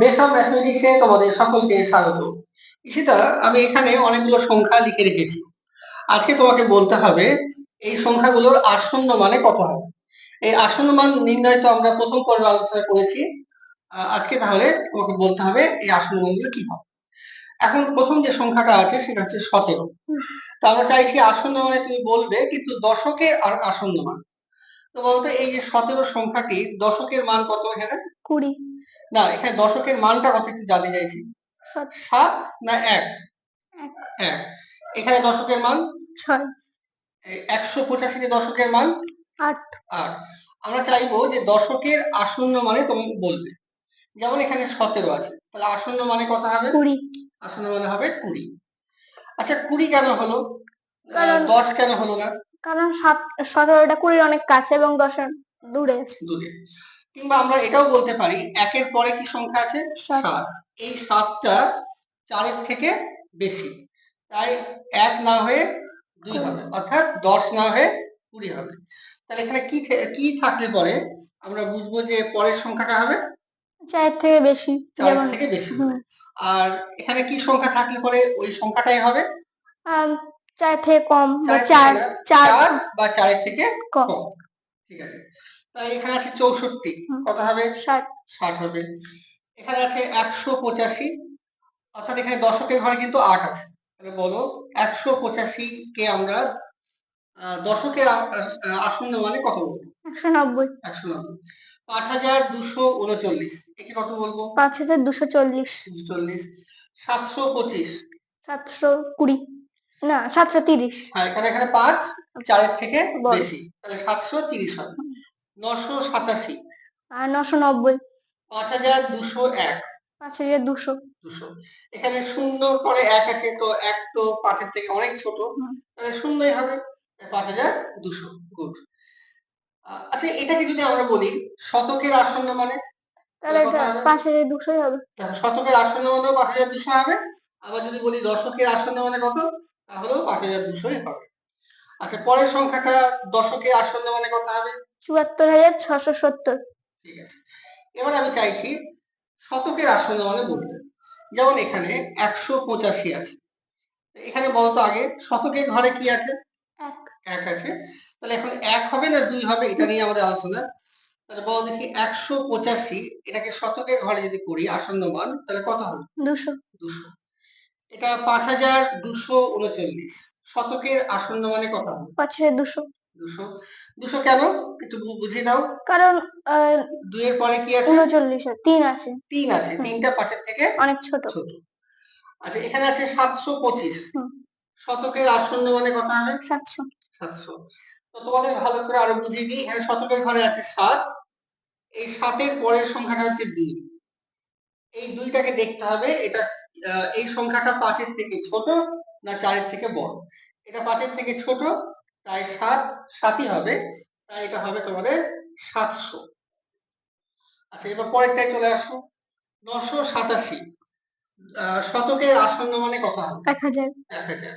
Base of ম্যাথমেটিক্সে তোমাদের সকলকে স্বাগত। সেটা আমি এখানে অনেকগুলো সংখ্যা লিখে রেখেছি। আজকে তোমাকে বলতে হবে, এই সংখ্যাগুলোর আসন্ন মানে কত হবে এই আসন্ন মান নির্ণয় তো আমরা প্রথম পর্বে আলোচনা করেছি। আজকে তাহলে তোমাকে বলতে হবে, এই আসন্ন মানগুলো কি হবে এখন প্রথম যে সংখ্যাটা আছে, সেটা হচ্ছে সতেরো। তো আমরা চাইছি আসন্ন মানে তুমি বলবে, কিন্তু দশকের আর আসন্ন মান। তো বলতো এই যে সতেরো সংখ্যাটি দশকের মান কত এখানে? কুড়ি। না এখানে দশকের মানটা কত একটু জানতে চাইছি। সাত। না এক? এক। এক। এখানে দশকের মান? ছয়। একশো পঁচাশিতে দশকের মান? আট। আট। আমরা চাইব যে দশকের আসন্ন মানে তুমি বলবে যেমন এখানে সতেরো আছে। তাহলে আসন্ন মানে কত হবে? কুড়ি। আসন্ন মানে হবে কুড়ি। আচ্ছা কুড়ি কেন হলো? দশ কেন হলো না? কারণ সাত সতেরোটা কুড়ির অনেক কাছে এবং দশের দূরে আছে। দূরে। কিংবা আমরা এটাও বলতে পারি একের পরে কি সংখ্যা আছে? সাত। এই সাতটা চারের থেকে বেশি। তাই এক না হয়ে দুই হবে অর্থাৎ দশ না হয়ে কুড়ি হবে। তাহলে এখানে কি কি থাকলে পরে আমরা বুঝব যে পরের সংখ্যাটা হবে? চারের থেকে বেশি। চার থেকে বেশি আর এখানে কি সংখ্যা থাকলে পরে ওই সংখ্যাটাই হবে? চারের থেকে কম বা চার চার চার বা চারের থেকে কম। ঠিক আছে। তাহলে এখানে আছে চৌষট্টি। কত হবে? ষাট। ষাট হবে। এখানে আছে একশো পঁচাশি। অর্থাৎ এখানে দশকের ঘরে কিন্তু আট আছে। তাহলে বলো একশো পঁচাশি কে আমরা আ- আসন্ন মানে কত বলব? একশো নব্বই। একশো নব্বই। পাঁচ হাজার দুশো উনচল্লিশ। একে কত বলব? পাঁচ হাজার দুশো চল্লিশ। চল্লিশ। সাতশো পঁচিশ। সাতশো কুড়ি। না সাতশো তিরিশ। হ্যাঁ এখানে এখানে পাঁচ চারের থেকে বেশি। তাহলে সাতশো তিরিশ হবে। নশো সাতাশি। আর নশো নব্বই। পাঁচ হাজার দুশো এক। পাঁচ হাজার দুশো। দুশো। এখানে শূন্য পরে এক আছে তো এক তো পাঁচের থেকে অনেক ছোট। তাহলে শূন্যই হবে পাঁচ হাজার দুশো। গুড। আচ্ছা এটাকে যদি আমরা বলি শতকের আসন্ন মানে? তাহলে এটা পাঁচ হাজার দুশোই হবে। শতকের আসন্ন মানেও পাঁচ হাজার দুশো হবে। আবার যদি বলি দশকের আসন্ন মানে কত? তাহলেও পাঁচ হাজার দুশোই হবে। আচ্ছা পরের সংখ্যাটা দশকের আসন্ন মানে কত হবে? চুয়াত্তর হাজার ছশো সত্তর। ঠিক আছে। এবার আমি চাইছি শতকের আসন্ন মানে বলতে। যেমন এখানে একশো পঁচাশি আছে। এখানে বলতো আগে শতকের ঘরে কি আছে? এক। এক আছে। তাহলে এখন এক হবে না দুই হবে এটা নিয়ে আমাদের আলোচনা। তাহলে বলো দেখি একশো পঁচাশি এটাকে শতকের ঘরে যদি করি আসন্ন মান তাহলে কত হবে? দুশো। দুশো। এটা পাঁচ হাজার দুশো উনচল্লিশ শতকের আসন্ন মানে কত হবে পাঁচ হাজার দুশো। দুশো। দুশো কেন? একটু বুঝিয়ে দাও। কারণ দুইয়ের পরে কি আছে? উনচল্লিশে তিন আছে। তিন আছে। তিনটা পাঁচের থেকে অনেক ছোট। ছোট। আচ্ছা এখানে আছে সাতশো পঁচিশ। শতকের আসন্ন মানে কত হবে? সাতশো। সাতশো। তো তোমাদের ভালো করে আরও বুঝিয়ে দিই। এখানে শতকের ঘরে আছে সাত। এই সাতের পরের সংখ্যাটা হচ্ছে দুই। এই দুইটাকে দেখতে হবে। এটা এই সংখ্যাটা পাঁচের থেকে ছোট না চারের থেকে বড়? এটা পাঁচের থেকে ছোট তাই সাত সাতই হবে। তাই এটা হবে তোমাদের সাতশো। আচ্ছা এবার পরেরটায় চলে আসো। নশো সাতাশি। শতকের আসন্ন মানে কত হবে? এক হাজার। এক হাজার।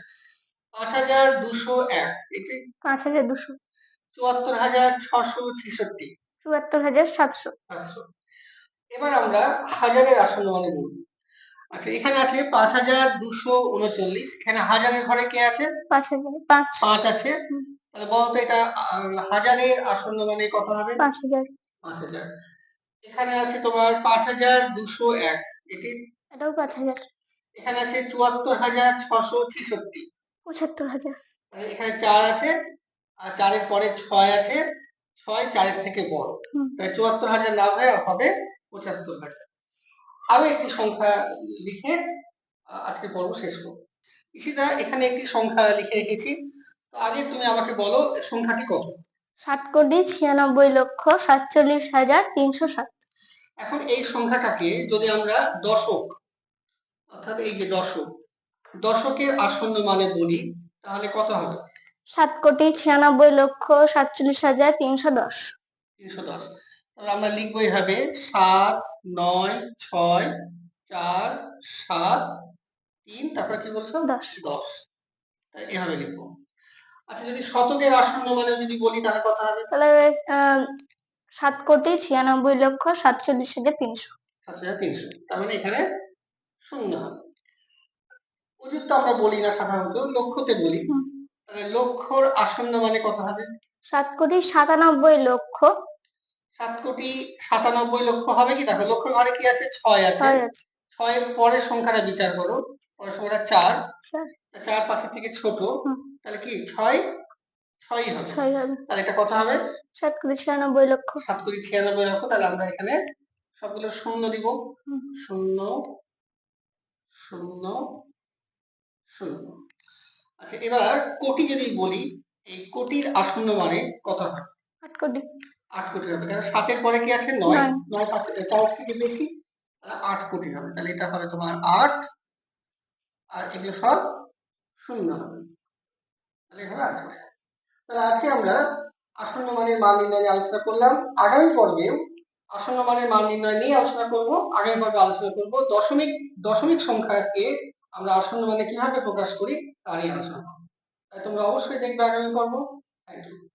পাঁচ হাজার দুশো এক। এটি? পাঁচ হাজার দুশো। চুয়াত্তর হাজার ছশো ছেষট্টি। চুয়াত্তর হাজার সাতশো। পাঁচশো এবার আমরা হাজারের আসন্ন মানে বলব আচ্ছা এখানে আছে পাঁচ হাজার দুশো উনচল্লিশ। এখানে হাজারের ঘরে কে আছে? পাঁচ হাজার পাঁচ। পাঁচ আছে। তাহলে বলতো এটা হাজারের আসন্ন মানে কত হবে? পাঁচ হাজার। পাঁচ হাজার। এখানে আছে তোমার পাঁচ হাজার দুশো এক। এটি? এটাও পাঁচ হাজার। এখানে আছে চুয়াত্তর হাজার ছশো ছেষট্টি। পঁচাত্তর হাজার। এখানে চার আছে আর চারের পরে ছয় আছে। ছয় চারের থেকে বড়। তাই চুয়াত্তর হাজার না হয়ে হবে পঁচাত্তর হাজার। আরও একটি সংখ্যা লিখে আজকে পর্ব শেষ করব। ইশিতা এখানে একটি সংখ্যা লিখে রেখেছি। তো আগে তুমি আমাকে বলো সংখ্যাটি কত? সাত কোটি ছিয়ানব্বই লক্ষ সাতচল্লিশ হাজার তিনশো সাত। এখন এই সংখ্যাটাকে যদি আমরা দশক অর্থাৎ এই যে দশক দশকের আসন্ন মানে বলি তাহলে কত হবে? সাত কোটি ছিয়ানব্বই লক্ষ সাতচল্লিশ হাজার তিনশো দশ। তিনশো দশ। তাহলে আমরা লিখব এইভাবে সাত নয় ছয় চার সাত তিন তারপরে কি বলছো দশ। দশ। তাই এভাবে লিখব। আচ্ছা যদি শতকের আসন্ন মানে যদি বলি তাহলে কথা হবে? তাহলে সাত কোটি ছিয়ানব্বই লক্ষ সাতচল্লিশ হাজার তিনশো। হাজার তিনশো। তার মানে এখানে শূন্য হবে। অযুত তো আমরা বলি না সাধারণত লক্ষ্যতে বলি। তাহলে লক্ষর আসন্ন মানে কত হবে? সাত কোটি সাতানব্বই লক্ষ সাত কোটি সাতানব্বই লক্ষ হবে কি? দেখো লক্ষ ঘরে কি আছে? ছয় আছে। ছয় আছে। ছয়ের পরের সংখ্যাটা বিচার করো। পরের সংখ্যাটা চার। চার। পাঁচের থেকে ছোট। তাহলে কি? ছয়? ছয় হবে। তাহলে এটা কত হবে? সাত কোটি ছিয়ানব্বই লক্ষ। সাত কোটি ছিয়ানব্বই লক্ষ। তাহলে আমরা এখানে সবগুলো শূন্য দিব। শূন্য শূন্য শূন্য। আচ্ছা এবার কোটি যদি বলি এই কোটির আসন্ন মানে কত হবে? আট কোটি। আট কোটি হবে। কারণ সাতের পরে কি আছে? নয়। নয়। পাঁচ চার থেকে বেশি। তাহলে আট কোটি হবে। তাহলে এটা হবে তোমার আট। আর এগুলো সব শূন্য হবে। তাহলে এখানে আট কোটি তাহলে আজকে আমরা আসন্ন মানের মান নির্ণয় নিয়ে আলোচনা করলাম। আগামী পর্বেও আসন্ন মানের মান নির্ণয় নিয়ে আলোচনা করব। আগামী পর্বে আলোচনা করব। দশমিক দশমিক সংখ্যাকে আমরা আসন্ন মানে কীভাবে প্রকাশ করি তা নিয়ে আলোচনা করব। তাই তোমরা অবশ্যই দেখবে আগামী পর্ব। Thank you